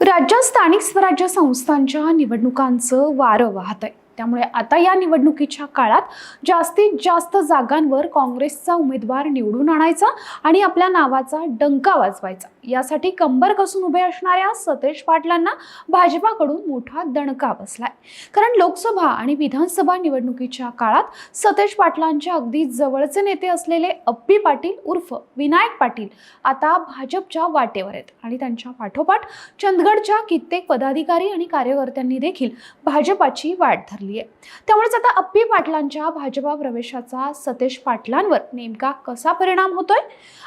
राज्यात स्थानिक स्वराज्य संस्थांच्या निवडणुकांचं वारं वाहत आहे. त्यामुळे आता या निवडणुकीच्या काळात जास्तीत जास्त जागांवर काँग्रेसचा उमेदवार निवडून आणायचा आणि आपल्या नावाचा डंका वाजवायचा. यासाठी कंबर कसून उभे असणाऱ्या सतेज पाटलांना भाजपाकडून मोठा दणका बसलाय. कारण लोकसभा आणि विधानसभा निवडणुकीच्या काळात सतेज पाटलांच्या अगदी जवळचे नेते असलेले अप्पी पाटील उर्फ विनायक पाटील आता भाजपच्या वाटेवर आहेत आणि त्यांच्या पाठोपाठ चंदगडच्या कित्येक पदाधिकारी आणि कार्यकर्त्यांनी देखील भाजपाची वाट धरली आहे त्यामुळेच आता अप्पी पाटलांच्या भाजपा प्रवेशाचा सतेज पाटलांवर नेमका कसा परिणाम होतोय?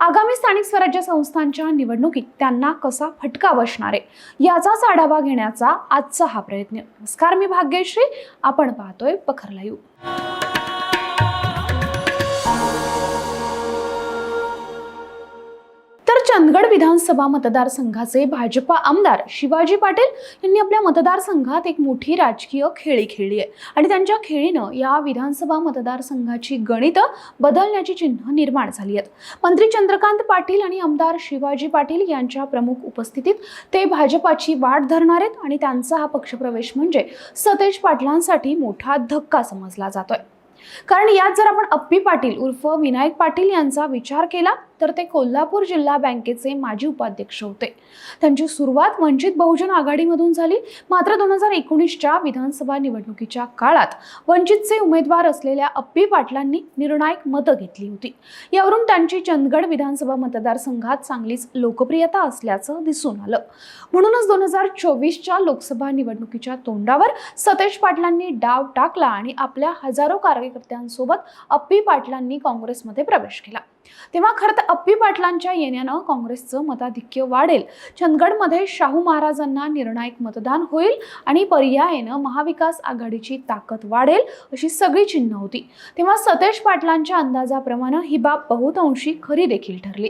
आगामी स्थानिक स्वराज्य संस्थांच्या निवडणुकीत त्यांना कसा फटका बसणार आहे? याचाच आढावा घेण्याचा आजचा हा प्रयत्न. नमस्कार मी भाग्यश्री. आपण पाहतोय पखरला येऊ तर विधानसभा मतदारसंघाचे भाजपा आमदार शिवाजी पाटील यांनी आपल्या मतदारसंघात एक मोठी राजकीय खेळी खेळली आहे. आणि त्यांच्या खेळीनं या विधानसभा मतदारसंघाची गणितं बदलण्याची चिन्ह निर्माण झाली आहेत. मंत्री चंद्रकांत पाटील आणि आमदार शिवाजी पाटील यांच्या प्रमुख उपस्थितीत ते भाजपाची वाट धरणार आहेत आणि त्यांचा हा पक्षप्रवेश म्हणजे सतेज पाटलांसाठी मोठा धक्का समजला जातोय. कारण यात जर आपण अप्पी पाटील उर्फ विनायक पाटील यांचा विचार केला तर ते कोल्हापूर जिल्हा बँकेचे माजी उपाध्यक्ष होते. त्यांची सुरुवात वंचित बहुजन आघाडीमधून झाली. मात्र दोन हजार एकोणीसच्या विधानसभा निवडणुकीच्या काळात वंचितचे उमेदवार असलेल्या अप्पी पाटलांनी निर्णायक मतं घेतली होती. यावरून त्यांची चंदगड विधानसभा मतदारसंघात चांगलीच लोकप्रियता असल्याचं दिसून आलं. म्हणूनच दोन हजार चोवीसच्या लोकसभा निवडणुकीच्या तोंडावर सतेज पाटलांनी डाव टाकला आणि आपल्या हजारो कार्यकर्त्यांसोबत अप्पी पाटलांनी काँग्रेसमध्ये प्रवेश केला. तेव्हा खरं तर अप्पी पाटलांच्या येण्यानं काँग्रेसचं मताधिक्य वाढेल. चंदगडमध्ये शाहू महाराजांना निर्णायक मतदान होईल आणि पर्यायानं महाविकास आघाडीची ताकद वाढेल अशी सगळी चिन्ह होती. तेव्हा सतेज पाटलांच्या अंदाजाप्रमाणे ही बाब बहुतांशी खरी देखील ठरली.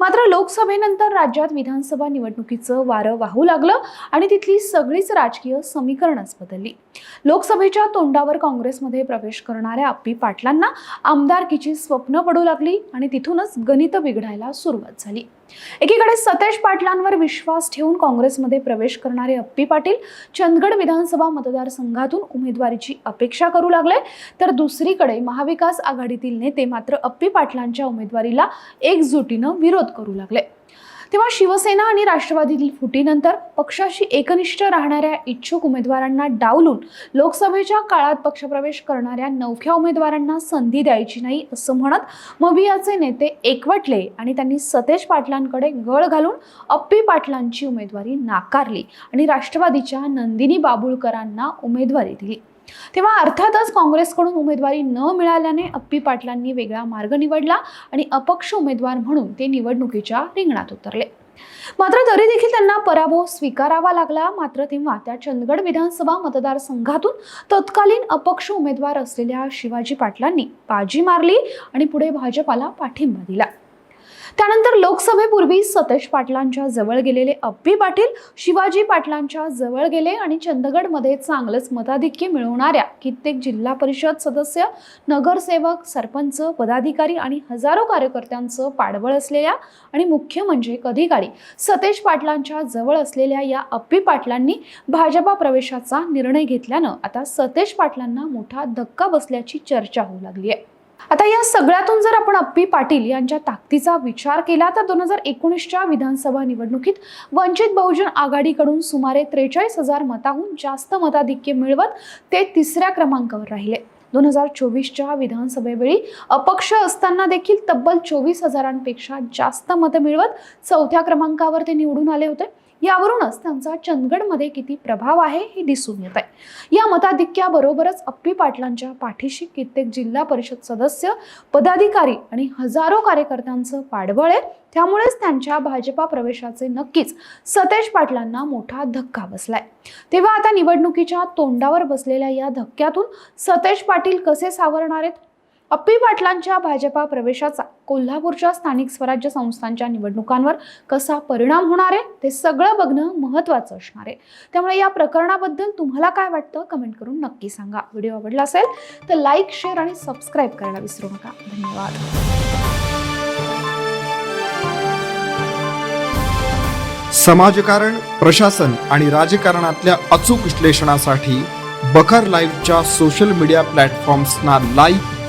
मात्र लोकसभेनंतर राज्यात विधानसभा निवडणुकीचं वारं वाहू लागलं आणि तिथली सगळीच राजकीय समीकरणच बदलली. लोकसभेच्या तोंडावर काँग्रेसमध्ये प्रवेश करणाऱ्या अप्पी पाटलांना आमदारकीची स्वप्न पडू लागली आणि तिथूनच गणित बिघडायला सुरुवात झाली. एकीकडे सतेज पाटलांवर विश्वास ठेवून काँग्रेसमध्ये प्रवेश करणारे अप्पी पाटील चंदगड विधानसभा मतदारसंघातून उमेदवारीची अपेक्षा करू लागले तर दुसरीकडे महाविकास आघाडीतील नेते मात्र अप्पी पाटलांच्या उमेदवारीला एकजुटीनं विरोध करू लागले. तेव्हा शिवसेना आणि राष्ट्रवादीतील फुटीनंतर पक्षाशी एकनिष्ठ राहणाऱ्या इच्छुक उमेदवारांना डावलून लोकसभेच्या काळात पक्षप्रवेश करणाऱ्या नवख्या उमेदवारांना संधी द्यायची नाही असं म्हणत मवियाचे नेते एकवटले आणि त्यांनी सतेज पाटलांकडे गळ घालून अप्पी पाटलांची उमेदवारी नाकारली आणि राष्ट्रवादीच्या नंदिनी बाबुळकरांना उमेदवारी दिली. तेव्हा अर्थातच काँग्रेसकडून उमेदवारी न मिळाल्याने अप्पी पाटलांनी वेगळा मार्ग निवडला आणि अपक्ष उमेदवार म्हणून ते निवडणुकीच्या रिंगणात उतरले. मात्र तरी देखील त्यांना पराभव स्वीकारावा लागला. मात्र तेव्हा त्या चंदगड विधानसभा मतदारसंघातून तत्कालीन अपक्ष उमेदवार असलेल्या शिवाजी पाटलांनी बाजी मारली आणि पुढे भाजपाला पाठिंबा दिला. त्यानंतर लोकसभेपूर्वी सतेज पाटलांच्या जवळ गेलेले अप्पी पाटील शिवाजी पाटलांच्या जवळ गेले आणि चंदगडमध्ये चांगलंच मताधिक्य मिळवणाऱ्या कित्येक जिल्हा परिषद सदस्य नगरसेवक सरपंच पदाधिकारी आणि हजारो कार्यकर्त्यांचं पाठबळ असलेल्या आणि मुख्य म्हणजे कधी सतेश सतेज पाटलांच्या जवळ असलेल्या या अप्पी पाटलांनी भाजपा प्रवेशाचा निर्णय घेतल्यानं आता सतेज पाटलांना मोठा धक्का बसल्याची चर्चा होऊ लागली आहे. आता या सगळ्यातून जर आपण अप्पी पाटील यांच्या ताकदीचा विचार केला तर दोन हजार एकोणीसच्या विधानसभा निवडणुकीत वंचित बहुजन आघाडीकडून सुमारे त्रेचाळीस हजार मताहून जास्त मताधिक्य मिळवत ते तिसऱ्या क्रमांकावर राहिले. दोन हजार चोवीसच्या विधानसभेवेळी अपक्ष असताना देखील तब्बल चोवीस हजारांपेक्षा जास्त मतं मिळवत चौथ्या क्रमांकावर ते निवडून आले होते. यावरूनच त्यांचा चंदगडमध्ये किती प्रभाव आहे हे दिसून येत आहे. या मताधिक्याबरोबरच अप्पी पाटलांच्या पाठीशी कित्येक जिल्हा परिषद सदस्य पदाधिकारी आणि हजारो कार्यकर्त्यांचं पाठबळ आहे. त्यामुळेच त्यांच्या भाजपा प्रवेशाचे नक्कीच सतेज पाटलांना मोठा धक्का बसलाय. तेव्हा आता निवडणुकीच्या तोंडावर बसलेल्या या धक्क्यातून सतेज पाटील कसे सावरणार आहेत? अप्पी पाटलांच्या भाजपा प्रवेशाचा कोल्हापूरच्या स्थानिक स्वराज्य संस्थांच्या निवडणुकांवर कसा परिणाम होणार आहे ते सगळं बघणं महत्त्वाचं असणार आहे. त्यामुळे या प्रकरणाबद्दल तुम्हाला काय वाटतं कमेंट करून नक्की सांगा. व्हिडिओ आवडला असेल तर लाईक शेअर आणि सबस्क्राईब करायला विसरू नका. धन्यवाद. समाजकारण प्रशासन आणि राजकारणातल्या अचूक विश्लेषणासाठी बखर लाईव्हच्या सोशल मीडिया प्लॅटफॉर्म्सना लाईक